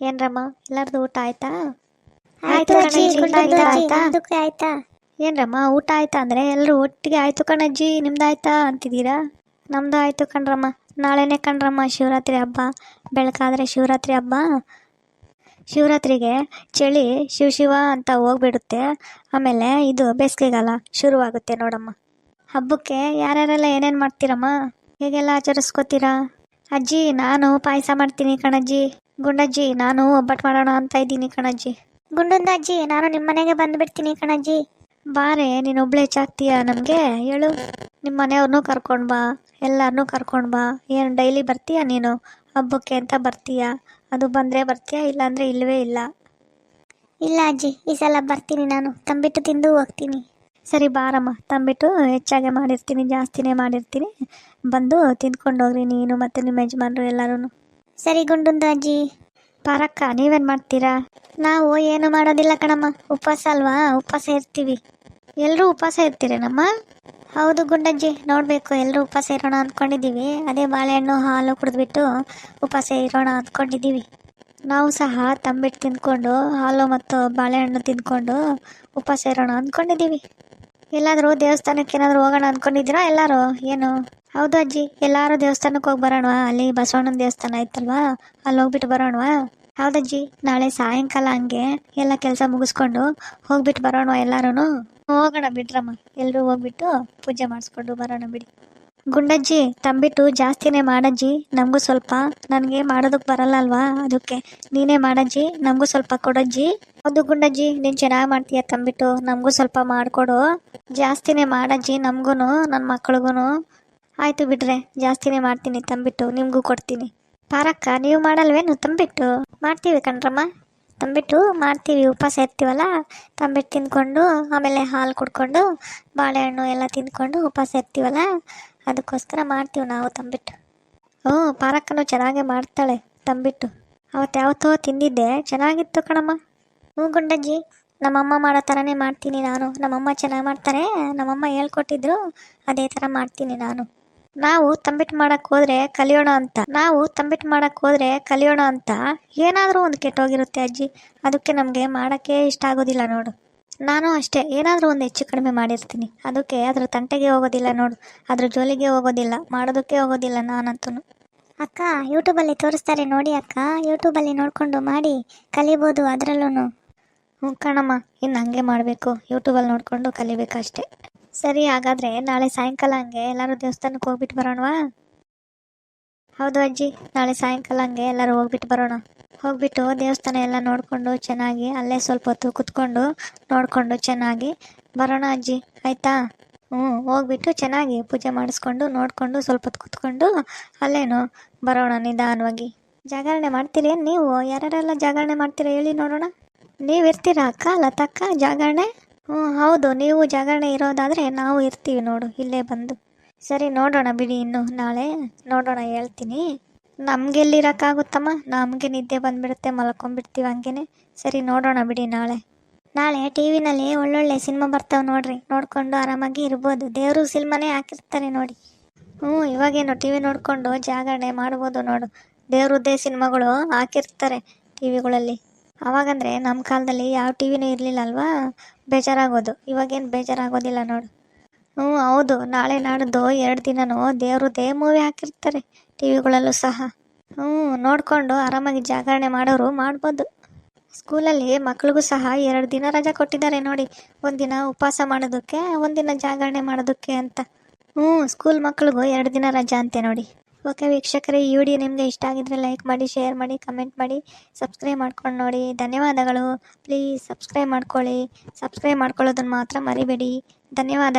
ಏನ್ರಮ್ಮ? ಎಲ್ಲಾರ್ದು ಊಟ ಆಯ್ತಾ? ಆಯ್ತು ಊಟ ಆಯ್ತಾ? ಏನ್ರಮ್ಮ ಊಟ ಆಯ್ತಾ ಅಂದ್ರೆ ಎಲ್ಲರೂ ಒಟ್ಟಿಗೆ ಆಯ್ತು ಕಣಜ್ಜಿ ನಿಮ್ದು ಆಯ್ತಾ ಅಂತಿದ್ದೀರಾ? ನಮ್ದು ಆಯ್ತು ಕಣ್ರಮ್ಮ. ನಾಳೆನೇ ಕಣ್ರಮ್ಮ ಶಿವರಾತ್ರಿ ಹಬ್ಬ. ಬೆಳಕಾದ್ರೆ ಶಿವರಾತ್ರಿ ಹಬ್ಬ. ಶಿವರಾತ್ರಿಗೆ ಚಳಿ ಶಿವ ಶಿವ ಅಂತ ಹೋಗ್ಬಿಡುತ್ತೆ. ಆಮೇಲೆ ಇದು ಬೇಸಿಗೆಗಾಲ ಶುರುವಾಗುತ್ತೆ ನೋಡಮ್ಮ. ಹಬ್ಬಕ್ಕೆ ಯಾರ್ಯಾರೆಲ್ಲ ಏನೇನು ಮಾಡ್ತೀರಮ್ಮ? ಹೇಗೆಲ್ಲ ಆಚರಿಸ್ಕೋತೀರಾ? ಅಜ್ಜಿ ನಾನು ಪಾಯಸ ಮಾಡ್ತೀನಿ ಕಣಜ್ಜಿ. ಗುಂಡಜ್ಜಿ, ನಾನು ಒಬ್ಬಟ್ಟು ಮಾಡೋಣ ಅಂತ ಇದ್ದೀನಿ ಕಣಜ್ಜಿ. ಗುಂಡಂದ ಅಜ್ಜಿ ನಾನು ನಿಮ್ಮ ಮನೆಗೆ ಬಂದ್ಬಿಡ್ತೀನಿ ಕಣಜ್ಜಿ. ಬಾರೆ, ನೀನು ಒಬ್ಳೆ ಚಾಕ್ತೀಯ ನಮಗೆ? ಹೇಳು. ನಿಮ್ಮ ಮನೆಯವ್ರನ್ನೂ ಕರ್ಕೊಂಡು ಬಾ ಎಲ್ಲರನ್ನೂ ಕರ್ಕೊಂಡು ಬಾ. ಏನು ಡೈಲಿ ಬರ್ತೀಯ ನೀನು? ಹಬ್ಬಕ್ಕೆ ಅಂತ ಬರ್ತೀಯ? ಅದು ಬಂದರೆ ಬರ್ತೀಯ, ಇಲ್ಲಾಂದರೆ ಇಲ್ಲವೇ ಇಲ್ಲ? ಇಲ್ಲ ಅಜ್ಜಿ, ಈ ಸಲ ಬರ್ತೀನಿ ನಾನು. ತಂಬಿಟ್ಟು ತಿಂದು ಹೋಗ್ತೀನಿ. ಸರಿ ಬಾರಮ್ಮ, ತಂಬಿಟ್ಟು ಹೆಚ್ಚಾಗೆ ಮಾಡಿರ್ತೀನಿ, ಜಾಸ್ತಿನೇ ಮಾಡಿರ್ತೀನಿ. ಬಂದು ತಿಂದ್ಕೊಂಡು ಹೋಗ್ರಿ ನೀನು ಮತ್ತು ನಿಮ್ಮ ಯಜಮಾನರು ಎಲ್ಲರೂ ಸರಿ ಗುಂಡುಂದು ಅಜ್ಜಿ. ಪಾರಕ್ಕ, ನೀವೇನು ಮಾಡ್ತೀರಾ? ನಾವು ಏನು ಮಾಡೋದಿಲ್ಲ ಕಣಮ್ಮ. ಉಪವಾಸ ಅಲ್ವಾ? ಉಪವಾಸ ಇರ್ತೀವಿ. ಎಲ್ಲರೂ ಉಪವಾಸ ಇರ್ತೀರೇನಮ್ಮ? ಹೌದು ಗುಂಡಜ್ಜಿ, ನೋಡಬೇಕು ಎಲ್ಲರೂ ಉಪವಾಸ ಇರೋಣ ಅಂದ್ಕೊಂಡಿದ್ದೀವಿ ಅದೇ ಬಾಳೆಹಣ್ಣು, ಹಾಲು ಕುಡಿದ್ಬಿಟ್ಟು ಉಪವಾಸ ಇರೋಣ ಅಂದ್ಕೊಂಡಿದ್ದೀವಿ ನಾವು ಸಹ ತಂಬಿಟ್ಟು ತಿಂದ್ಕೊಂಡು ಹಾಲು ಮತ್ತು ಬಾಳೆಹಣ್ಣು ತಿಂದ್ಕೊಂಡು ಉಪವಾಸ ಇರೋಣ ಅಂದ್ಕೊಂಡಿದ್ದೀವಿ ಎಲ್ಲಾದರೂ ದೇವಸ್ಥಾನಕ್ಕೆ ಏನಾದರೂ ಹೋಗೋಣ ಅಂದ್ಕೊಂಡಿದ್ದೀರಾ ಎಲ್ಲರೂ? ಏನು? ಹೌದು ಅಜ್ಜಿ, ಎಲ್ಲರೂ ದೇವಸ್ಥಾನಕ್ಕೆ ಹೋಗಿ ಬರೋಣವಾ? ಅಲ್ಲಿ ಬಸವಣ್ಣನ ದೇವಸ್ಥಾನ ಐತಲ್ವಾ? ಅಲ್ಲಿ ಹೋಗ್ಬಿಟ್ಟು ಬರೋಣವಾ? ಹೌದಜ್ಜಿ, ನಾಳೆ ಸಾಯಂಕಾಲ ಹಂಗೆ ಎಲ್ಲ ಕೆಲಸ ಮುಗಿಸ್ಕೊಂಡು ಹೋಗ್ಬಿಟ್ಟು ಬರೋಣ ಎಲ್ಲರೂ ಹೋಗೋಣ ಬಿಡ್ರಮ್ಮ. ಎಲ್ಲರೂ ಹೋಗ್ಬಿಟ್ಟು ಪೂಜೆ ಮಾಡಿಸ್ಕೊಂಡು ಬರೋಣ ಬಿಡಿ. ಗುಂಡಜ್ಜಿ, ತಂಬಿಟ್ಟು ಜಾಸ್ತಿನೇ ಮಾಡಜ್ಜಿ. ನಮಗೂ ಸ್ವಲ್ಪ. ನನಗೆ ಮಾಡೋದಕ್ಕೆ ಬರಲ್ಲ ಅಲ್ವಾ? ಅದಕ್ಕೆ. ನೀನೇ ಮಾಡಜ್ಜಿ, ನಮಗೂ ಸ್ವಲ್ಪ ಕೊಡಜ್ಜಿ. ಹೌದು ಗುಂಡಜ್ಜಿ, ನೀನು ಚೆನ್ನಾಗಿ ಮಾಡ್ತೀಯ ತಂಬಿಟ್ಟು? ನಮಗೂ ಸ್ವಲ್ಪ ಮಾಡಿಕೊಡು. ಜಾಸ್ತಿನೇ ಮಾಡಜ್ಜಿ ನಮಗೂ ನನ್ನ ಮಕ್ಳಿಗೂ ಆಯಿತು ಬಿಡ್ರೆ, ಜಾಸ್ತಿನೇ ಮಾಡ್ತೀನಿ ತಂಬಿಟ್ಟು. ನಿಮಗೂ ಕೊಡ್ತೀನಿ. ಪಾರಕ್ಕ, ನೀವು ಮಾಡಲ್ವೇನು ತಂಬಿಟ್ಟು? ಮಾಡ್ತೀವಿ ಕಣ್ರಮ್ಮ. ತಂಬಿಟ್ಟು ಮಾಡ್ತೀವಿ. ಉಪವಾಸ ಇರ್ತೀವಲ್ಲ? ತಂಬಿಟ್ಟು ತಿಂದ್ಕೊಂಡು ಆಮೇಲೆ ಹಾಲು ಕುಡ್ಕೊಂಡು, ಬಾಳೆಹಣ್ಣು ಎಲ್ಲ ತಿಂದ್ಕೊಂಡು ಉಪವಾಸ ಇರ್ತೀವಲ್ಲ? ಅದಕ್ಕೋಸ್ಕರ ಮಾಡ್ತೀವಿ ನಾವು ತಂಬಿಟ್ಟು. ಹ್ಞೂ, ಪಾರಕ್ಕನೂ ಚೆನ್ನಾಗೇ ಮಾಡ್ತಾಳೆ ತಂಬಿಟ್ಟು. ಅವತ್ತು ಯಾವತ್ತೋ ತಿಂದಿದ್ದೆ, ಚೆನ್ನಾಗಿತ್ತು ಕಣಮ್ಮ. ಹ್ಞೂ ಗುಂಡಜ್ಜಿ, ನಮ್ಮಮ್ಮ ಮಾಡೋ ಥರನೇ ಮಾಡ್ತೀನಿ ನಾನು. ನಮ್ಮಮ್ಮ ಚೆನ್ನಾಗಿ ಮಾಡ್ತಾರೆ, ನಮ್ಮಮ್ಮ ಹೇಳ್ಕೊಟ್ಟಿದ್ರು, ಅದೇ ಥರ ಮಾಡ್ತೀನಿ ನಾನು. ನಾವು ತಂಬಿಟ್ಟು ಮಾಡಕ್ಕೆ ಹೋದ್ರೆ ಕಲಿಯೋಣ ಅಂತ. ನಾವು ತಂಬಿಟ್ಟು ಮಾಡಕ್ಕೆ ಹೋದ್ರೆ ಕಲಿಯೋಣ ಅಂತ. ಏನಾದರೂ ಒಂದು ಕೆಟ್ಟೋಗಿರುತ್ತೆ ಅಜ್ಜಿ. ಅದಕ್ಕೆ ನಮಗೆ ಮಾಡೋಕ್ಕೆ ಇಷ್ಟ ಆಗೋದಿಲ್ಲ ನೋಡು. ನಾನು ಅಷ್ಟೇ, ಏನಾದರೂ ಒಂದು ಹೆಚ್ಚು ಕಡಿಮೆ ಮಾಡಿರ್ತೀನಿ. ಅದಕ್ಕೆ ಅದರ ತಂಟೆಗೆ ಹೋಗೋದಿಲ್ಲ ನೋಡು, ಅದ್ರ ಜೋಲಿಗೆ ಹೋಗೋದಿಲ್ಲ, ಮಾಡೋದಕ್ಕೆ ಹೋಗೋದಿಲ್ಲ ನಾನಂತೂ ಅಕ್ಕ, ಯೂಟ್ಯೂಬಲ್ಲಿ ತೋರಿಸ್ತಾರೆ ನೋಡಿ ಅಕ್ಕ, ಯೂಟ್ಯೂಬಲ್ಲಿ ನೋಡಿಕೊಂಡು ಮಾಡಿ, ಕಲಿಬೋದು ಅದರಲ್ಲೂ ಹ್ಞೂ ಕಣಮ್ಮ, ಇನ್ನು ಹಂಗೆ ಮಾಡಬೇಕು, ಯೂಟ್ಯೂಬಲ್ಲಿ ನೋಡಿಕೊಂಡು ಕಲಿಬೇಕು ಅಷ್ಟೇ ಸರಿ, ಹಾಗಾದರೆ ನಾಳೆ ಸಾಯಂಕಾಲ ಹಂಗೆ ಎಲ್ಲರೂ ದೇವಸ್ಥಾನಕ್ಕೆ ಹೋಗ್ಬಿಟ್ಟು ಬರೋಣವಾ? ಹೌದು ಅಜ್ಜಿ, ನಾಳೆ ಸಾಯಂಕಾಲ ಹಂಗೆ ಎಲ್ಲರೂ ಹೋಗ್ಬಿಟ್ಟು ಬರೋಣ. ಹೋಗ್ಬಿಟ್ಟು ದೇವಸ್ಥಾನ ಎಲ್ಲ ನೋಡಿಕೊಂಡು ಚೆನ್ನಾಗಿ, ಅಲ್ಲೇ ಸ್ವಲ್ಪ ಹೊತ್ತು ಕುತ್ಕೊಂಡು ನೋಡಿಕೊಂಡು ಚೆನ್ನಾಗಿ ಬರೋಣ ಅಜ್ಜಿ, ಆಯಿತಾ? ಹ್ಞೂ, ಹೋಗ್ಬಿಟ್ಟು ಚೆನ್ನಾಗಿ ಪೂಜೆ ಮಾಡಿಸ್ಕೊಂಡು ನೋಡಿಕೊಂಡು ಸ್ವಲ್ಪ ಹೊತ್ತು ಕುತ್ಕೊಂಡು ಅಲ್ಲೇನು ಬರೋಣ ನಿಧಾನವಾಗಿ. ಜಾಗರಣೆ ಮಾಡ್ತೀರಿ ನೀವು? ಯಾರ್ಯಾರೆಲ್ಲ ಜಾಗರಣೆ ಮಾಡ್ತೀರಾ ಹೇಳಿ ನೋಡೋಣ. ನೀವು ಇರ್ತೀರಾ ಅಕ್ಕ ಲತಕ್ಕ ಜಾಗರಣೆ? ಹ್ಞೂ, ಹೌದು, ನೀವು ಜಾಗರಣೆ ಇರೋದಾದರೆ ನಾವು ಇರ್ತೀವಿ ನೋಡು, ಇಲ್ಲೇ ಬಂದು. ಸರಿ, ನೋಡೋಣ ಬಿಡಿ ಇನ್ನು. ನಾಳೆ ನೋಡೋಣ, ಹೇಳ್ತೀನಿ. ನಮಗೆಲ್ಲಿರೋಕ್ಕಾಗುತ್ತಮ್ಮ? ನಮಗೆ ನಿದ್ದೆ ಬಂದ್ಬಿಡುತ್ತೆ, ಮಲ್ಕೊಂಡ್ಬಿಡ್ತೀವಿ ಹಂಗೇನೆ. ಸರಿ, ನೋಡೋಣ ಬಿಡಿ ನಾಳೆ. ನಾಳೆ ಟಿ ವಿನಲ್ಲಿ ಒಳ್ಳೊಳ್ಳೆ ಸಿನಿಮಾ ಬರ್ತಾವೆ ನೋಡ್ರಿ. ನೋಡ್ಕೊಂಡು ಆರಾಮಾಗಿ ಇರ್ಬೋದು. ದೇವರು ಸಿನಿಮಾನೇ ಹಾಕಿರ್ತಾರೆ ನೋಡಿ. ಹ್ಞೂ, ಇವಾಗೇನು ಟಿ ವಿ ನೋಡಿಕೊಂಡು ಜಾಗರಣೆ ಮಾಡ್ಬೋದು ನೋಡು. ದೇವ್ರದ್ದೇ ಸಿನಿಮಾಗಳು ಹಾಕಿರ್ತಾರೆ ಟಿ ವಿಗಳಲ್ಲಿ. ಅವಾಗಂದರೆ ನಮ್ಮ ಕಾಲದಲ್ಲಿ ಯಾವ ಟಿ ವಿನೂ ಇರಲಿಲ್ಲ ಅಲ್ವಾ? ಬೇಜಾರಾಗೋದು. ಇವಾಗೇನು ಬೇಜಾರಾಗೋದಿಲ್ಲ ನೋಡು. ಹ್ಞೂ, ಹೌದು. ನಾಳೆ ನಾಡ್ದು ಎರಡು ದಿನನೂ ದೇವ್ರದ್ದೇ ಮೂವಿ ಹಾಕಿರ್ತಾರೆ ಟಿ ವಿಗಳಲ್ಲೂ ಸಹ. ಹ್ಞೂ, ನೋಡಿಕೊಂಡು ಆರಾಮಾಗಿ ಜಾಗರಣೆ ಮಾಡೋರು ಮಾಡ್ಬೋದು. ಸ್ಕೂಲಲ್ಲಿ ಮಕ್ಳಿಗೂ ಸಹ ಎರಡು ದಿನ ರಜಾ ಕೊಟ್ಟಿದ್ದಾರೆ ನೋಡಿ. ಒಂದಿನ ಉಪವಾಸ ಮಾಡೋದಕ್ಕೆ, ಒಂದಿನ ಜಾಗರಣೆ ಮಾಡೋದಕ್ಕೆ ಅಂತ. ಹ್ಞೂ, ಸ್ಕೂಲ್ ಮಕ್ಳಿಗೂ ಎರಡು ದಿನ ರಜಾ ಅಂತೆ ನೋಡಿ. ಓಕೆ ವೀಕ್ಷಕರೇ, ಈ ವಿಡಿಯೋ ನಿಮಗೆ ಇಷ್ಟ ಆಗಿದ್ರೆ ಲೈಕ್ ಮಾಡಿ, ಶೇರ್ ಮಾಡಿ, ಕಮೆಂಟ್ ಮಾಡಿ, ಸಬ್ಸ್ಕ್ರೈಬ್ ಮಾಡ್ಕೊಂಡು ನೋಡಿ. ಧನ್ಯವಾದಗಳು. ಪ್ಲೀಸ್ ಸಬ್ಸ್ಕ್ರೈಬ್ ಮಾಡ್ಕೊಳ್ಳಿ. ಸಬ್ಸ್ಕ್ರೈಬ್ ಮಾಡ್ಕೊಳ್ಳೋದನ್ನು ಮಾತ್ರ ಮರಿಬೇಡಿ. ಧನ್ಯವಾದ